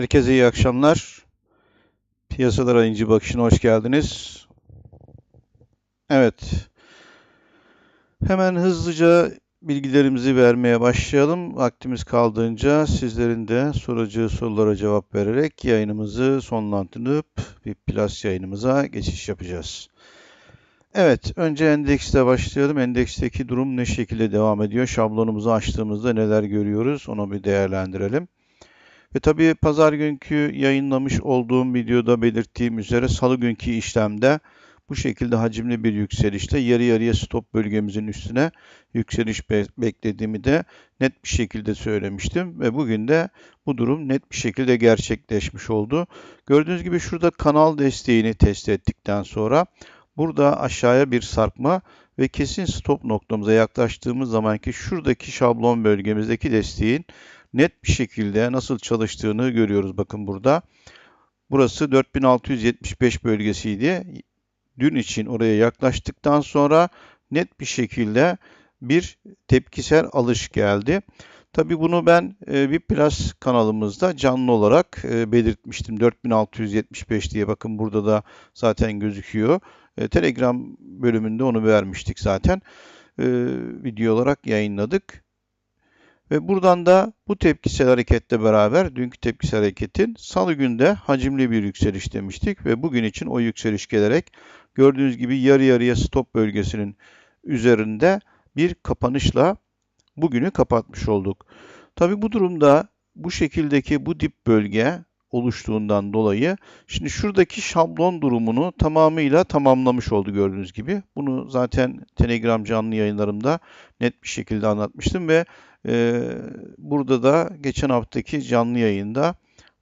Herkese iyi akşamlar. Piyasalara inci bakışına hoş geldiniz. Evet. Hemen hızlıca bilgilerimizi vermeye başlayalım. Vaktimiz kaldığınca sizlerin de soracağı sorulara cevap vererek yayınımızı sonlandırıp bir plus yayınımıza geçiş yapacağız. Evet, önce endekste başlayalım. Endeksteki durum ne şekilde devam ediyor? Şablonumuzu açtığımızda neler görüyoruz? Onu bir değerlendirelim. Ve tabii pazar günkü yayınlamış olduğum videoda belirttiğim üzere salı günkü işlemde bu şekilde hacimli bir yükselişte yarı yarıya stop bölgemizin üstüne yükseliş be beklediğimi de net bir şekilde söylemiştim ve bugün de bu durum net bir şekilde gerçekleşmiş oldu. Gördüğünüz gibi şurada kanal desteğini test ettikten sonra burada aşağıya bir sarkma ve kesin stop noktamıza yaklaştığımız zamanki şuradaki şablon bölgemizdeki desteğin net bir şekilde nasıl çalıştığını görüyoruz. Bakın burada. Burası 4675 bölgesiydi. Dün için oraya yaklaştıktan sonra net bir şekilde bir tepkisel alış geldi. Tabi bunu ben e, bir Plus kanalımızda canlı olarak e, belirtmiştim. 4675 diye bakın burada da zaten gözüküyor. E, Telegram bölümünde onu vermiştik zaten. Video olarak yayınladık. Ve buradan da bu tepkisel hareketle beraber dünkü tepkisel hareketin salı günde hacimli bir yükseliş demiştik ve bugün için o yükseliş gelerek gördüğünüz gibi yarı yarıya stop bölgesinin üzerinde bir kapanışla bugünü kapatmış olduk. Tabi bu durumda bu şekildeki bu dip bölge oluştuğundan dolayı şimdi şuradaki şablon durumunu tamamıyla tamamlamış oldu gördüğünüz gibi. Bunu zaten Telegram canlı yayınlarımda net bir şekilde anlatmıştım ve burada da geçen haftaki canlı yayında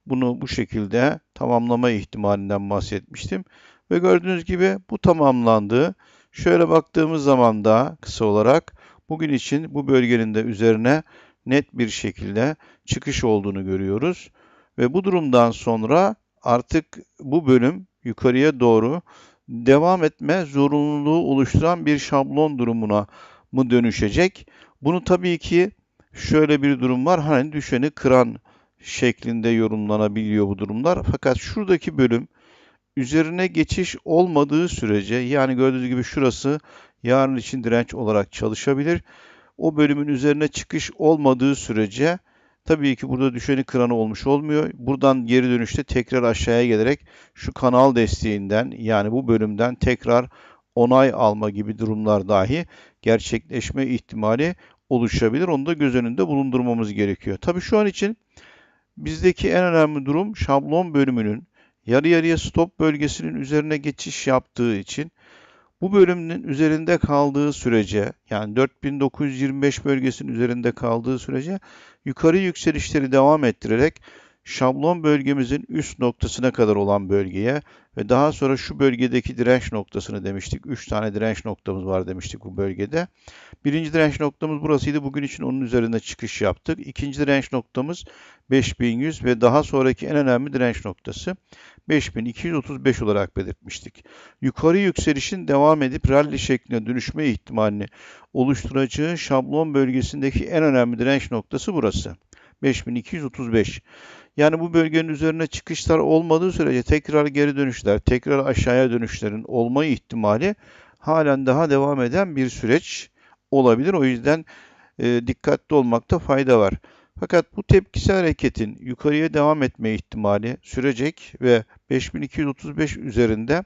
bunu bu şekilde tamamlama ihtimalinden bahsetmiştim. Ve gördüğünüz gibi bu tamamlandı. Şöyle baktığımız zaman da kısa olarak bugün için bu bölgenin de üzerine net bir şekilde çıkış olduğunu görüyoruz. Ve bu durumdan sonra artık bu bölüm yukarıya doğru devam etme zorunluluğu oluşturan bir şablon durumuna mı dönüşecek? Bunu tabii ki şöyle bir durum var. Hani düşeni kıran şeklinde yorumlanabiliyor bu durumlar. Fakat şuradaki bölüm üzerine geçiş olmadığı sürece yani gördüğünüz gibi şurası yarın için direnç olarak çalışabilir. O bölümün üzerine çıkış olmadığı sürece tabii ki burada düşeni kıranı olmuş olmuyor. Buradan geri dönüşte tekrar aşağıya gelerek şu kanal desteğinden yani bu bölümden tekrar onay alma gibi durumlar dahi gerçekleşme ihtimali oluşabilir. Onu da göz önünde bulundurmamız gerekiyor. Tabii şu an için bizdeki en önemli durum şablon bölümünün yarı yarıya stop bölgesinin üzerine geçiş yaptığı için bu bölümün üzerinde kaldığı sürece yani 4925 bölgesinin üzerinde kaldığı sürece yukarı yükselişleri devam ettirerek şablon bölgemizin üst noktasına kadar olan bölgeye ve daha sonra şu bölgedeki direnç noktasını demiştik. 3 tane direnç noktamız var demiştik bu bölgede. Birinci direnç noktamız burasıydı. Bugün için onun üzerinde çıkış yaptık. İkinci direnç noktamız 5100 ve daha sonraki en önemli direnç noktası 5235 olarak belirtmiştik. Yukarı yükselişin devam edip rally şekline dönüşme ihtimalini oluşturacağı şablon bölgesindeki en önemli direnç noktası burası. 5235. Yani bu bölgenin üzerine çıkışlar olmadığı sürece tekrar geri dönüşler, tekrar aşağıya dönüşlerin olma ihtimali halen daha devam eden bir süreç olabilir. O yüzden e, dikkatli olmakta fayda var. Fakat bu tepkisel hareketin yukarıya devam etme ihtimali sürecek ve 5235 üzerinde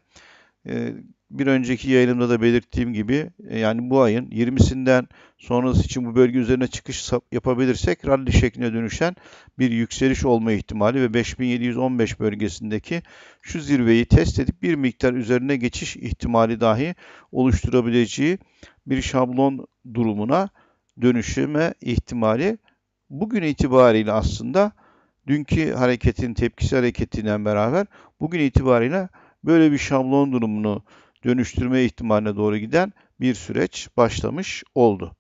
e, bir önceki yayınımda da belirttiğim gibi e, yani bu ayın 20'sinden sonrası için bu bölge üzerine çıkış yapabilirsek rally şekline dönüşen bir yükseliş olma ihtimali ve 5715 bölgesindeki şu zirveyi test edip bir miktar üzerine geçiş ihtimali dahi oluşturabileceği bir şablon durumuna dönüşme ihtimali bugün itibariyle aslında dünkü hareketin tepkisi hareketiyle beraber bugün itibariyle böyle bir şablon durumunu dönüştürme ihtimaline doğru giden bir süreç başlamış oldu.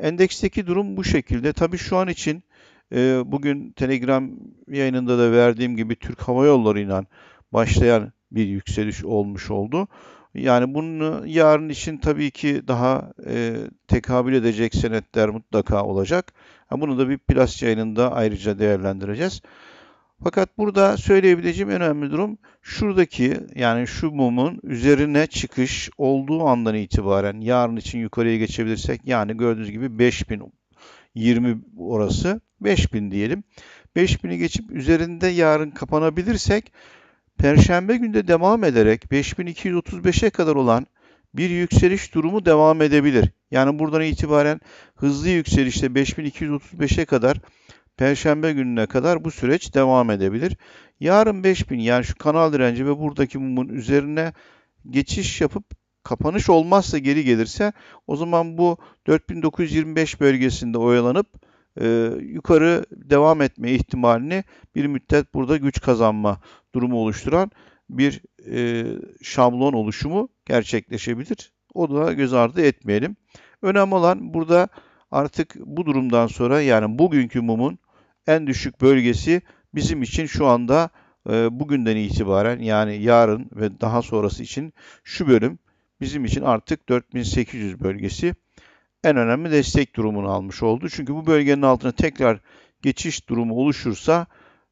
Endeksteki durum bu şekilde. Tabii şu an için e, bugün Telegram yayınında da verdiğim gibi Türk Hava Yolları ile başlayan bir yükseliş olmuş oldu. Yani bunu yarın için tabii ki daha e, tekabül edecek senetler mutlaka olacak. bunu da bir Plus yayınında ayrıca değerlendireceğiz. Fakat burada söyleyebileceğim önemli durum şuradaki yani şu mumun üzerine çıkış olduğu andan itibaren yarın için yukarıya geçebilirsek yani gördüğünüz gibi 5000 20 orası 5000 diyelim. 5000'i geçip üzerinde yarın kapanabilirsek Perşembe günde devam ederek 5235'e kadar olan bir yükseliş durumu devam edebilir. Yani buradan itibaren hızlı yükselişte 5235'e kadar Perşembe gününe kadar bu süreç devam edebilir. Yarın 5000 yani şu kanal direnci ve buradaki mumun üzerine geçiş yapıp kapanış olmazsa geri gelirse o zaman bu 4925 bölgesinde oyalanıp e, yukarı devam etme ihtimalini bir müddet burada güç kazanma durumu oluşturan bir e, şablon oluşumu gerçekleşebilir. O da göz ardı etmeyelim. Önemli olan burada artık bu durumdan sonra yani bugünkü mumun en düşük bölgesi bizim için şu anda e, bugünden itibaren yani yarın ve daha sonrası için şu bölüm bizim için artık 4800 bölgesi en önemli destek durumunu almış oldu. Çünkü bu bölgenin altına tekrar geçiş durumu oluşursa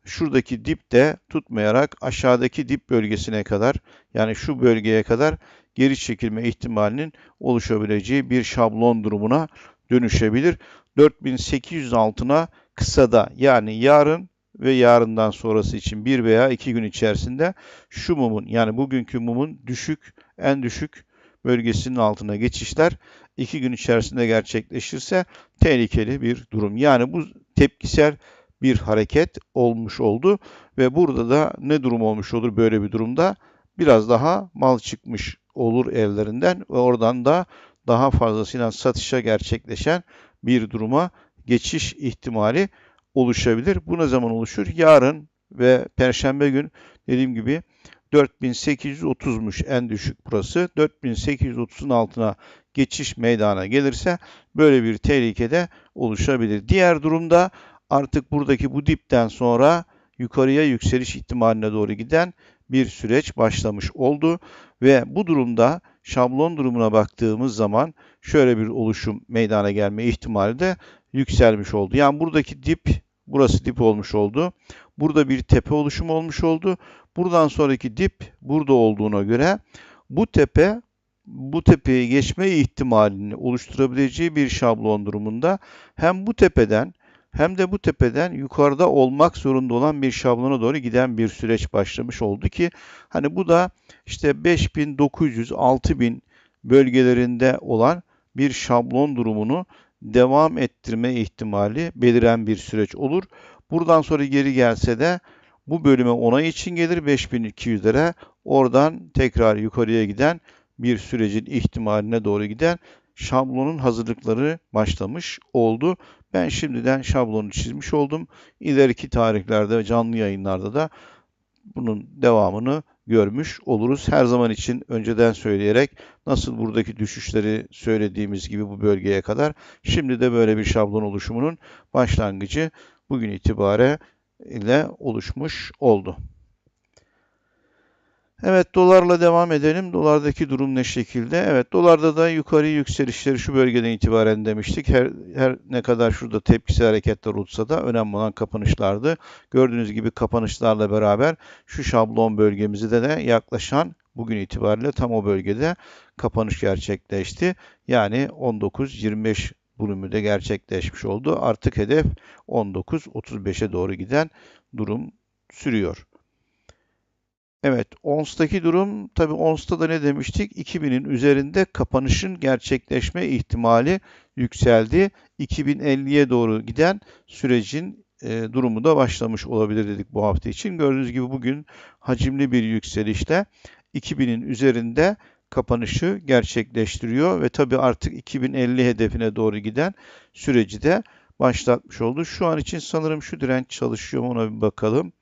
şuradaki dip de tutmayarak aşağıdaki dip bölgesine kadar yani şu bölgeye kadar geri çekilme ihtimalinin oluşabileceği bir şablon durumuna dönüşebilir. 4800 altına kısada yani yarın ve yarından sonrası için bir veya iki gün içerisinde şu mumun yani bugünkü mumun düşük en düşük bölgesinin altına geçişler iki gün içerisinde gerçekleşirse tehlikeli bir durum. Yani bu tepkisel bir hareket olmuş oldu ve burada da ne durum olmuş olur böyle bir durumda? Biraz daha mal çıkmış olur evlerinden ve oradan da daha fazlasıyla satışa gerçekleşen bir duruma geçiş ihtimali oluşabilir. Bu ne zaman oluşur? Yarın ve perşembe gün dediğim gibi 4830'muş en düşük burası. 4830'un altına geçiş meydana gelirse böyle bir tehlikede oluşabilir. Diğer durumda artık buradaki bu dipten sonra yukarıya yükseliş ihtimaline doğru giden bir süreç başlamış oldu ve bu durumda şablon durumuna baktığımız zaman şöyle bir oluşum meydana gelme ihtimali de yükselmiş oldu. Yani buradaki dip burası dip olmuş oldu. Burada bir tepe oluşumu olmuş oldu. Buradan sonraki dip burada olduğuna göre bu tepe bu tepeyi geçme ihtimalini oluşturabileceği bir şablon durumunda hem bu tepeden hem de bu tepeden yukarıda olmak zorunda olan bir şablona doğru giden bir süreç başlamış oldu ki hani bu da işte 5900 6000 bölgelerinde olan bir şablon durumunu devam ettirme ihtimali beliren bir süreç olur. Buradan sonra geri gelse de bu bölüme onay için gelir 5200'lere. Oradan tekrar yukarıya giden bir sürecin ihtimaline doğru giden şablonun hazırlıkları başlamış oldu. Ben şimdiden şablonu çizmiş oldum. İleriki tarihlerde canlı yayınlarda da bunun devamını görmüş oluruz. Her zaman için önceden söyleyerek nasıl buradaki düşüşleri söylediğimiz gibi bu bölgeye kadar şimdi de böyle bir şablon oluşumunun başlangıcı bugün itibariyle oluşmuş oldu. Evet dolarla devam edelim. Dolardaki durum ne şekilde? Evet dolarda da yukarı yükselişleri şu bölgeden itibaren demiştik. Her, her ne kadar şurada tepkisi hareketler olsa da önemli olan kapanışlardı. Gördüğünüz gibi kapanışlarla beraber şu şablon bölgemizde de yaklaşan bugün itibariyle tam o bölgede kapanış gerçekleşti. Yani 19-25 bölümü de gerçekleşmiş oldu. Artık hedef 19-35'e doğru giden durum sürüyor. Evet, ONS'taki durum tabi ONS'ta da ne demiştik? 2000'in üzerinde kapanışın gerçekleşme ihtimali yükseldi. 2050'ye doğru giden sürecin e, durumu da başlamış olabilir dedik bu hafta için. Gördüğünüz gibi bugün hacimli bir yükselişle 2000'in üzerinde kapanışı gerçekleştiriyor ve tabi artık 2050 hedefine doğru giden süreci de başlatmış oldu. Şu an için sanırım şu direnç çalışıyor ona bir bakalım.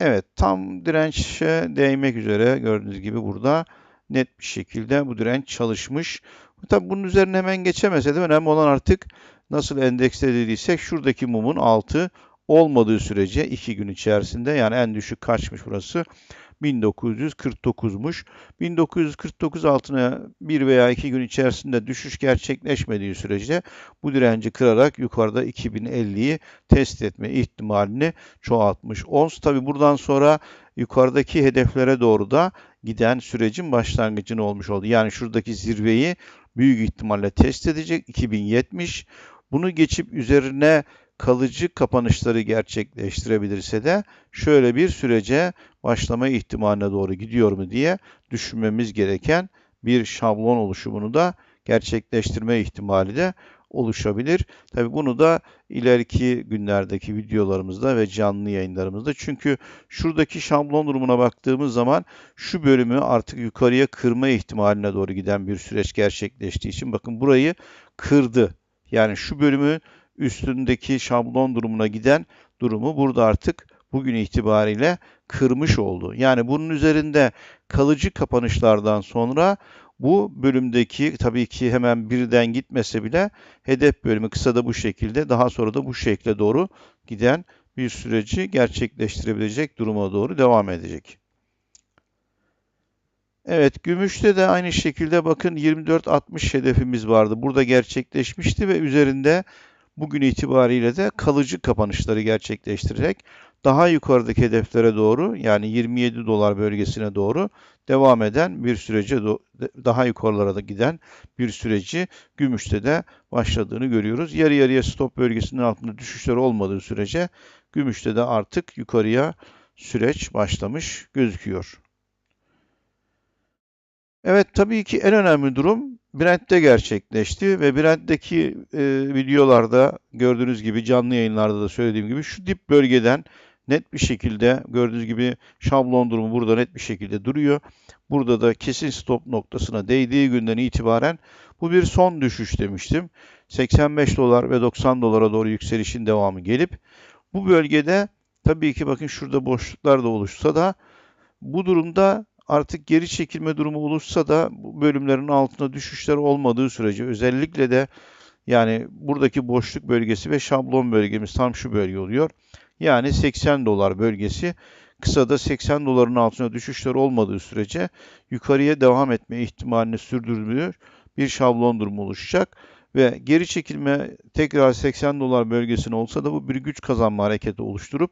Evet tam dirençe değmek üzere gördüğünüz gibi burada net bir şekilde bu direnç çalışmış. Tabi bunun üzerine hemen geçemese de önemli olan artık nasıl endekslediysek şuradaki mumun altı olmadığı sürece 2 gün içerisinde yani en düşük kaçmış burası 1949'muş. 1949 altına bir veya iki gün içerisinde düşüş gerçekleşmediği sürece bu direnci kırarak yukarıda 2050'yi test etme ihtimalini çoğaltmış. ONS tabi buradan sonra yukarıdaki hedeflere doğru da giden sürecin başlangıcını olmuş oldu. Yani şuradaki zirveyi büyük ihtimalle test edecek 2070. Bunu geçip üzerine kalıcı kapanışları gerçekleştirebilirse de şöyle bir sürece başlama ihtimaline doğru gidiyor mu diye düşünmemiz gereken bir şablon oluşumunu da gerçekleştirme ihtimali de oluşabilir. Tabi bunu da ileriki günlerdeki videolarımızda ve canlı yayınlarımızda çünkü şuradaki şablon durumuna baktığımız zaman şu bölümü artık yukarıya kırma ihtimaline doğru giden bir süreç gerçekleştiği için bakın burayı kırdı. Yani şu bölümü üstündeki şablon durumuna giden durumu burada artık bugün itibariyle kırmış oldu. Yani bunun üzerinde kalıcı kapanışlardan sonra bu bölümdeki tabii ki hemen birden gitmese bile hedef bölümü kısa da bu şekilde daha sonra da bu şekle doğru giden bir süreci gerçekleştirebilecek duruma doğru devam edecek. Evet, gümüşte de aynı şekilde bakın 24-60 hedefimiz vardı. Burada gerçekleşmişti ve üzerinde bugün itibariyle de kalıcı kapanışları gerçekleştirerek daha yukarıdaki hedeflere doğru yani 27 dolar bölgesine doğru devam eden bir sürece daha yukarılara da giden bir süreci gümüşte de başladığını görüyoruz. Yarı yarıya stop bölgesinin altında düşüşler olmadığı sürece gümüşte de artık yukarıya süreç başlamış gözüküyor. Evet tabii ki en önemli durum Brent'te gerçekleşti ve Brent'teki e, videolarda gördüğünüz gibi canlı yayınlarda da söylediğim gibi şu dip bölgeden net bir şekilde gördüğünüz gibi şablon durumu burada net bir şekilde duruyor. Burada da kesin stop noktasına değdiği günden itibaren bu bir son düşüş demiştim. 85 dolar ve 90 dolara doğru yükselişin devamı gelip bu bölgede tabii ki bakın şurada boşluklar da oluşsa da bu durumda artık geri çekilme durumu olursa da bu bölümlerin altına düşüşler olmadığı sürece özellikle de yani buradaki boşluk bölgesi ve şablon bölgemiz tam şu bölge oluyor. Yani 80 dolar bölgesi kısada 80 doların altına düşüşler olmadığı sürece yukarıya devam etme ihtimalini sürdürülüyor bir şablon durumu oluşacak ve geri çekilme tekrar 80 dolar bölgesine olsa da bu bir güç kazanma hareketi oluşturup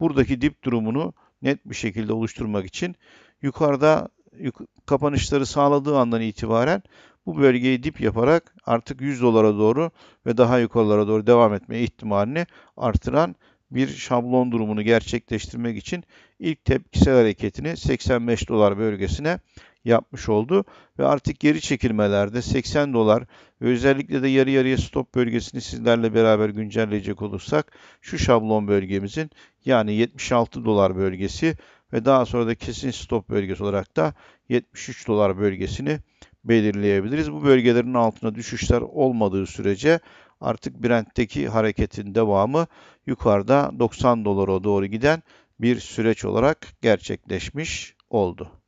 buradaki dip durumunu net bir şekilde oluşturmak için yukarıda yuk kapanışları sağladığı andan itibaren bu bölgeyi dip yaparak artık 100 dolara doğru ve daha yukarılara doğru devam etme ihtimalini artıran bir şablon durumunu gerçekleştirmek için ilk tepkisel hareketini 85 dolar bölgesine yapmış oldu. Ve artık geri çekilmelerde 80 dolar ve özellikle de yarı yarıya stop bölgesini sizlerle beraber güncelleyecek olursak şu şablon bölgemizin yani 76 dolar bölgesi ve daha sonra da kesin stop bölgesi olarak da 73 dolar bölgesini belirleyebiliriz. Bu bölgelerin altına düşüşler olmadığı sürece artık Brent'teki hareketin devamı yukarıda 90 dolara doğru giden bir süreç olarak gerçekleşmiş oldu.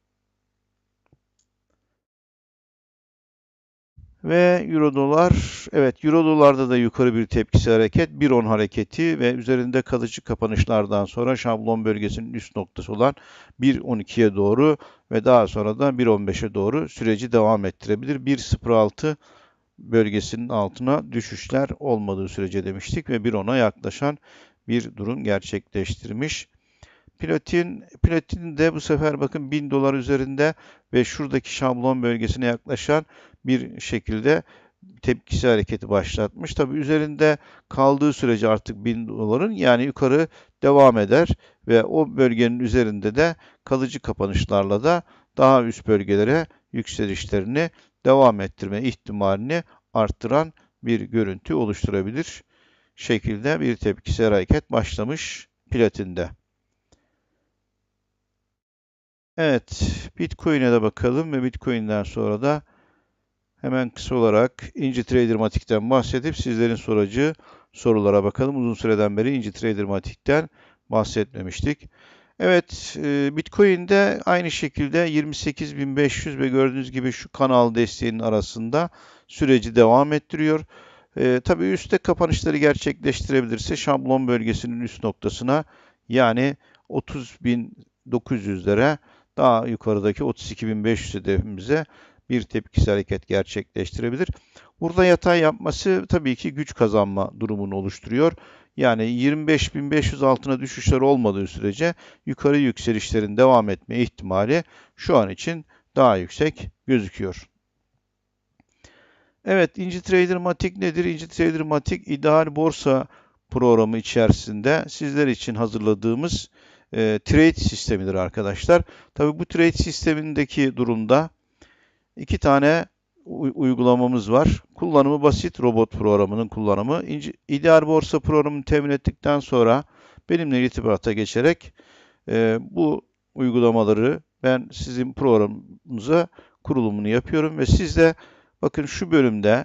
Ve euro dolar, evet euro dolarda da yukarı bir tepkisi hareket, 1.10 hareketi ve üzerinde kalıcı kapanışlardan sonra şablon bölgesinin üst noktası olan 1.12'ye doğru ve daha sonra da 1.15'e doğru süreci devam ettirebilir. 1.06 bölgesinin altına düşüşler olmadığı sürece demiştik ve 1.10'a yaklaşan bir durum gerçekleştirmiş. Platin, platin de bu sefer bakın 1000 dolar üzerinde ve şuradaki şablon bölgesine yaklaşan bir şekilde tepkisi hareketi başlatmış. Tabi üzerinde kaldığı sürece artık 1000 doların yani yukarı devam eder ve o bölgenin üzerinde de kalıcı kapanışlarla da daha üst bölgelere yükselişlerini devam ettirme ihtimalini arttıran bir görüntü oluşturabilir şekilde bir tepkisel hareket başlamış platinde. Evet, Bitcoin'e de bakalım ve Bitcoin'den sonra da hemen kısa olarak Inci Trader Matik'ten bahsedip sizlerin soracağı sorulara bakalım. Uzun süreden beri Inci Trader Matik'ten bahsetmemiştik. Evet, e, Bitcoin'de aynı şekilde 28.500 ve gördüğünüz gibi şu kanal desteğinin arasında süreci devam ettiriyor. E, tabii üstte kapanışları gerçekleştirebilirse şablon bölgesinin üst noktasına yani 30.000 900'lere daha yukarıdaki 32.500 hedefimize bir tepkisel hareket gerçekleştirebilir. Burada yatay yapması tabii ki güç kazanma durumunu oluşturuyor. Yani 25.500 altına düşüşler olmadığı sürece yukarı yükselişlerin devam etme ihtimali şu an için daha yüksek gözüküyor. Evet, IndiTrader Matic nedir? IndiTrader Matic ideal borsa programı içerisinde sizler için hazırladığımız e, trade sistemidir arkadaşlar. Tabii bu trade sistemindeki durumda iki tane uygulamamız var. Kullanımı basit robot programının kullanımı. İdeal borsa programını temin ettikten sonra benimle irtibata geçerek e, bu uygulamaları ben sizin programınıza kurulumunu yapıyorum ve siz de bakın şu bölümde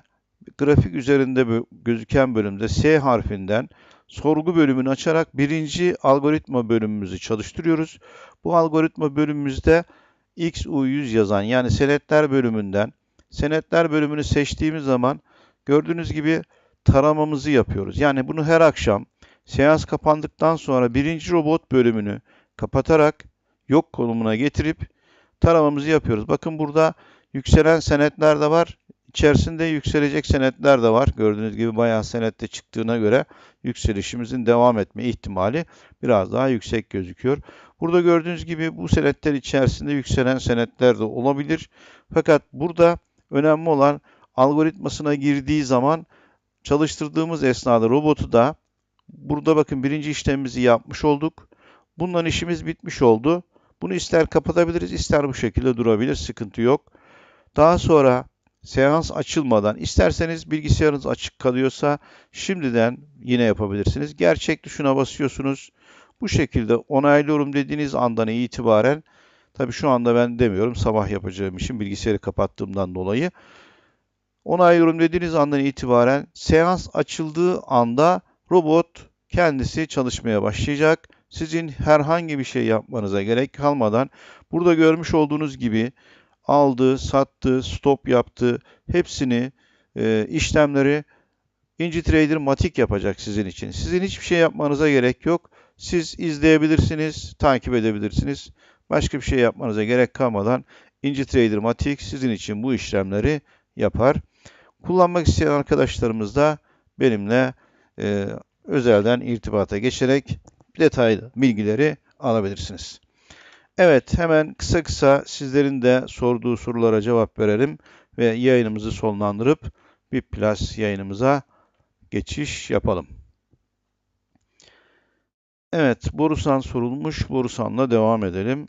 grafik üzerinde gözüken bölümde S harfinden sorgu bölümünü açarak birinci algoritma bölümümüzü çalıştırıyoruz. Bu algoritma bölümümüzde XU100 yazan yani senetler bölümünden senetler bölümünü seçtiğimiz zaman gördüğünüz gibi taramamızı yapıyoruz. Yani bunu her akşam seans kapandıktan sonra birinci robot bölümünü kapatarak yok konumuna getirip taramamızı yapıyoruz. Bakın burada yükselen senetler de var. İçerisinde yükselecek senetler de var. Gördüğünüz gibi bayağı senette çıktığına göre yükselişimizin devam etme ihtimali biraz daha yüksek gözüküyor. Burada gördüğünüz gibi bu senetler içerisinde yükselen senetler de olabilir. Fakat burada önemli olan algoritmasına girdiği zaman çalıştırdığımız esnada robotu da burada bakın birinci işlemimizi yapmış olduk. Bundan işimiz bitmiş oldu. Bunu ister kapatabiliriz ister bu şekilde durabilir sıkıntı yok. Daha sonra seans açılmadan isterseniz bilgisayarınız açık kalıyorsa şimdiden yine yapabilirsiniz. Gerçek tuşuna basıyorsunuz. Bu şekilde onaylıyorum dediğiniz andan itibaren tabi şu anda ben demiyorum sabah yapacağım için bilgisayarı kapattığımdan dolayı onaylıyorum dediğiniz andan itibaren seans açıldığı anda robot kendisi çalışmaya başlayacak. Sizin herhangi bir şey yapmanıza gerek kalmadan burada görmüş olduğunuz gibi aldı, sattı, stop yaptı. Hepsini e, işlemleri IndiTrader Matik yapacak sizin için. Sizin hiçbir şey yapmanıza gerek yok. Siz izleyebilirsiniz, takip edebilirsiniz. Başka bir şey yapmanıza gerek kalmadan IndiTrader Matik sizin için bu işlemleri yapar. Kullanmak isteyen arkadaşlarımız da benimle e, özelden irtibata geçerek detaylı bilgileri alabilirsiniz. Evet, hemen kısa kısa sizlerin de sorduğu sorulara cevap verelim ve yayınımızı sonlandırıp bir Plus yayınımıza geçiş yapalım. Evet, Borusan sorulmuş. Borusan'la devam edelim.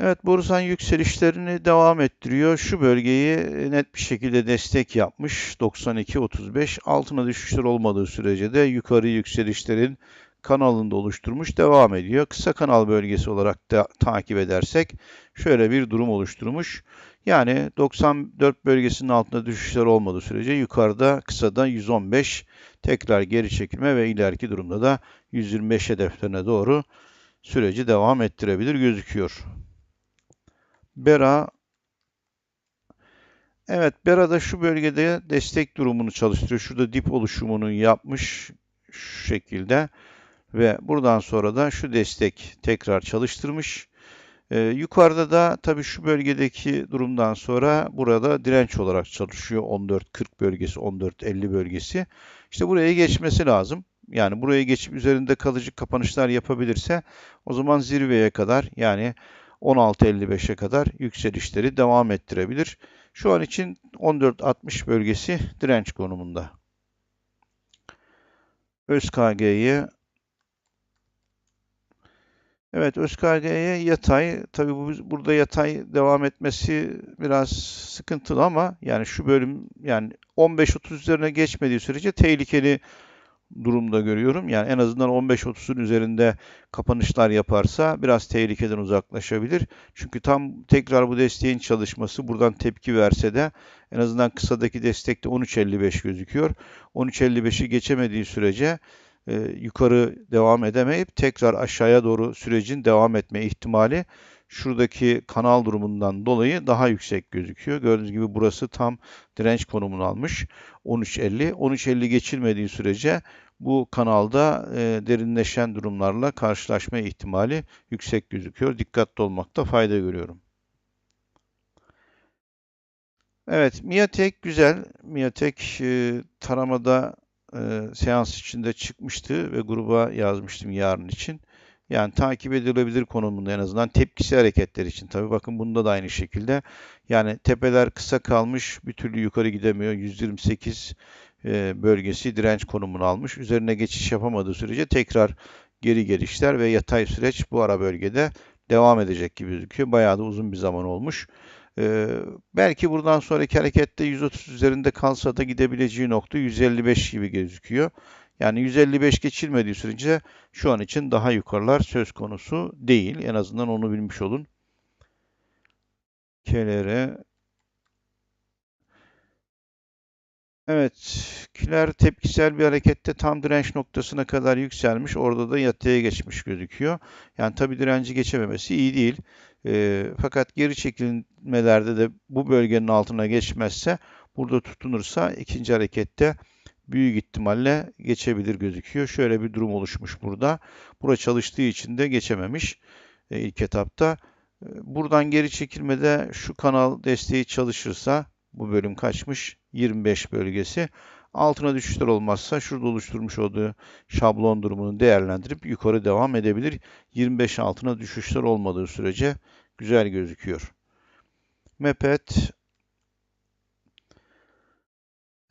Evet, Borusan yükselişlerini devam ettiriyor. Şu bölgeyi net bir şekilde destek yapmış. 92-35. Altına düşüşler olmadığı sürece de yukarı yükselişlerin kanalında oluşturmuş devam ediyor. Kısa kanal bölgesi olarak da takip edersek şöyle bir durum oluşturmuş. Yani 94 bölgesinin altında düşüşler olmadığı sürece yukarıda kısada 115 tekrar geri çekilme ve ileriki durumda da 125 hedeflerine doğru süreci devam ettirebilir gözüküyor. Bera Evet, Bera da şu bölgede destek durumunu çalıştırıyor. Şurada dip oluşumunu yapmış şu şekilde ve buradan sonra da şu destek tekrar çalıştırmış. Ee, yukarıda da tabii şu bölgedeki durumdan sonra burada direnç olarak çalışıyor. 14.40 bölgesi, 14.50 bölgesi. İşte buraya geçmesi lazım. Yani buraya geçip üzerinde kalıcı kapanışlar yapabilirse o zaman zirveye kadar yani 16.55'e kadar yükselişleri devam ettirebilir. Şu an için 14.60 bölgesi direnç konumunda. ÖSKG'yi Evet ÖSKG'ye yatay. Tabii bu burada yatay devam etmesi biraz sıkıntılı ama yani şu bölüm yani 15-30 üzerine geçmediği sürece tehlikeli durumda görüyorum. Yani en azından 15-30'un üzerinde kapanışlar yaparsa biraz tehlikeden uzaklaşabilir. Çünkü tam tekrar bu desteğin çalışması buradan tepki verse de en azından kısadaki destekte 13.55 gözüküyor. 13.55'i geçemediği sürece e, yukarı devam edemeyip tekrar aşağıya doğru sürecin devam etme ihtimali şuradaki kanal durumundan dolayı daha yüksek gözüküyor. Gördüğünüz gibi burası tam direnç konumunu almış. 13.50. 13.50 geçilmediği sürece bu kanalda e, derinleşen durumlarla karşılaşma ihtimali yüksek gözüküyor. Dikkatli olmakta fayda görüyorum. Evet, Miatek güzel. Miatek e, taramada e, seans içinde çıkmıştı ve gruba yazmıştım yarın için. Yani takip edilebilir konumunda en azından tepkisi hareketler için. Tabii bakın bunda da aynı şekilde. Yani tepeler kısa kalmış, bir türlü yukarı gidemiyor. 128 e, bölgesi direnç konumunu almış. Üzerine geçiş yapamadığı sürece tekrar geri gelişler ve yatay süreç bu ara bölgede devam edecek gibi gözüküyor. Bayağı da uzun bir zaman olmuş. Ee, belki buradan sonraki harekette 130 üzerinde kalsa da gidebileceği nokta 155 gibi gözüküyor. Yani 155 geçilmediği sürece şu an için daha yukarılar söz konusu değil. En azından onu bilmiş olun. KLR Evet, kiler tepkisel bir harekette tam direnç noktasına kadar yükselmiş. Orada da yatıya geçmiş gözüküyor. Yani tabi direnci geçememesi iyi değil. E, fakat geri çekilmelerde de bu bölgenin altına geçmezse, burada tutunursa ikinci harekette büyük ihtimalle geçebilir gözüküyor. Şöyle bir durum oluşmuş burada. Bura çalıştığı için de geçememiş e, ilk etapta. E, buradan geri çekilmede şu kanal desteği çalışırsa bu bölüm kaçmış? 25 bölgesi. Altına düşüşler olmazsa şurada oluşturmuş olduğu şablon durumunu değerlendirip yukarı devam edebilir. 25 altına düşüşler olmadığı sürece güzel gözüküyor. Mepet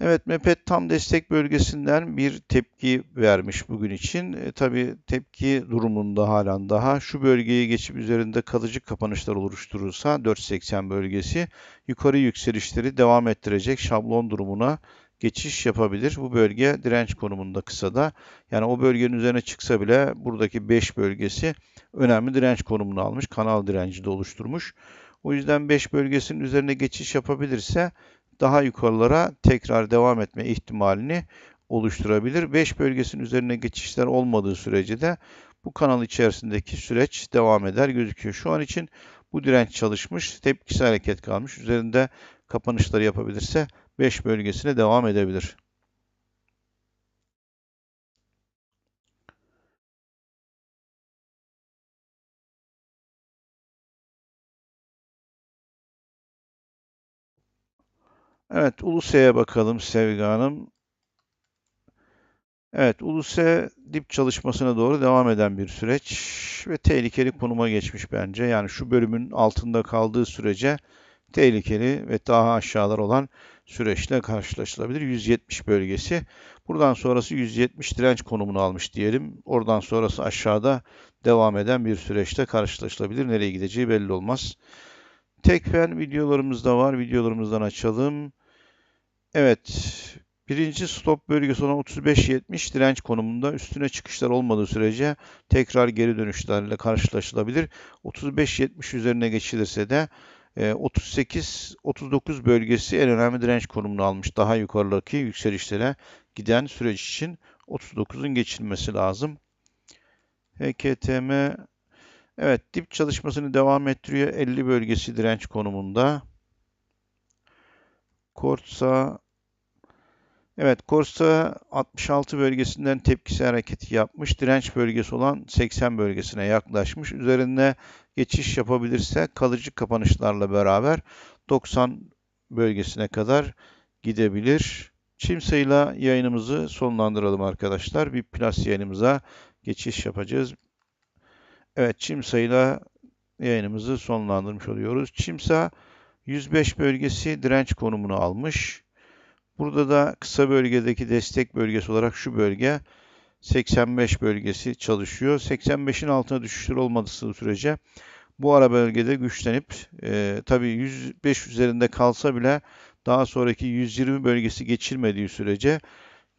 Evet, MEPET tam destek bölgesinden bir tepki vermiş bugün için. E, tabii tepki durumunda halen daha şu bölgeyi geçip üzerinde kalıcı kapanışlar oluşturursa 480 bölgesi yukarı yükselişleri devam ettirecek şablon durumuna geçiş yapabilir. Bu bölge direnç konumunda kısa da. Yani o bölgenin üzerine çıksa bile buradaki 5 bölgesi önemli direnç konumunu almış. Kanal direnci de oluşturmuş. O yüzden 5 bölgesinin üzerine geçiş yapabilirse daha yukarılara tekrar devam etme ihtimalini oluşturabilir. 5 bölgesinin üzerine geçişler olmadığı sürece de bu kanal içerisindeki süreç devam eder gözüküyor. Şu an için bu direnç çalışmış, tepkisi hareket kalmış. Üzerinde kapanışları yapabilirse 5 bölgesine devam edebilir. Evet, Uluse'ye bakalım Sevgi Hanım. Evet, Uluse dip çalışmasına doğru devam eden bir süreç ve tehlikeli konuma geçmiş bence. Yani şu bölümün altında kaldığı sürece tehlikeli ve daha aşağılar olan süreçle karşılaşılabilir. 170 bölgesi. Buradan sonrası 170 direnç konumunu almış diyelim. Oradan sonrası aşağıda devam eden bir süreçte karşılaşılabilir. Nereye gideceği belli olmaz. Tekfen videolarımız da var. Videolarımızdan açalım. Evet. Birinci stop bölgesi olan 35-70 direnç konumunda üstüne çıkışlar olmadığı sürece tekrar geri dönüşlerle karşılaşılabilir. 35-70 üzerine geçilirse de 38-39 e, bölgesi en önemli direnç konumunu almış. Daha yukarıdaki yükselişlere giden süreç için 39'un geçilmesi lazım. HKTM evet dip çalışmasını devam ettiriyor. 50 bölgesi direnç konumunda. Korsa Evet, Korsa 66 bölgesinden tepkisi hareketi yapmış. Direnç bölgesi olan 80 bölgesine yaklaşmış. Üzerinde geçiş yapabilirse kalıcı kapanışlarla beraber 90 bölgesine kadar gidebilir. Çim sayıyla yayınımızı sonlandıralım arkadaşlar. Bir plus yayınımıza geçiş yapacağız. Evet, çim sayıyla yayınımızı sonlandırmış oluyoruz. Çimsa 105 bölgesi direnç konumunu almış. Burada da kısa bölgedeki destek bölgesi olarak şu bölge 85 bölgesi çalışıyor. 85'in altına düşüşler olmadığı sürece bu ara bölgede güçlenip e, tabii 105 üzerinde kalsa bile daha sonraki 120 bölgesi geçilmediği sürece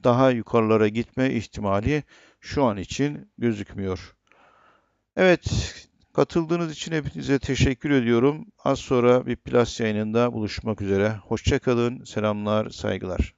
daha yukarılara gitme ihtimali şu an için gözükmüyor. Evet, Katıldığınız için hepinize teşekkür ediyorum. Az sonra bir Plus yayınında buluşmak üzere. Hoşçakalın, selamlar, saygılar.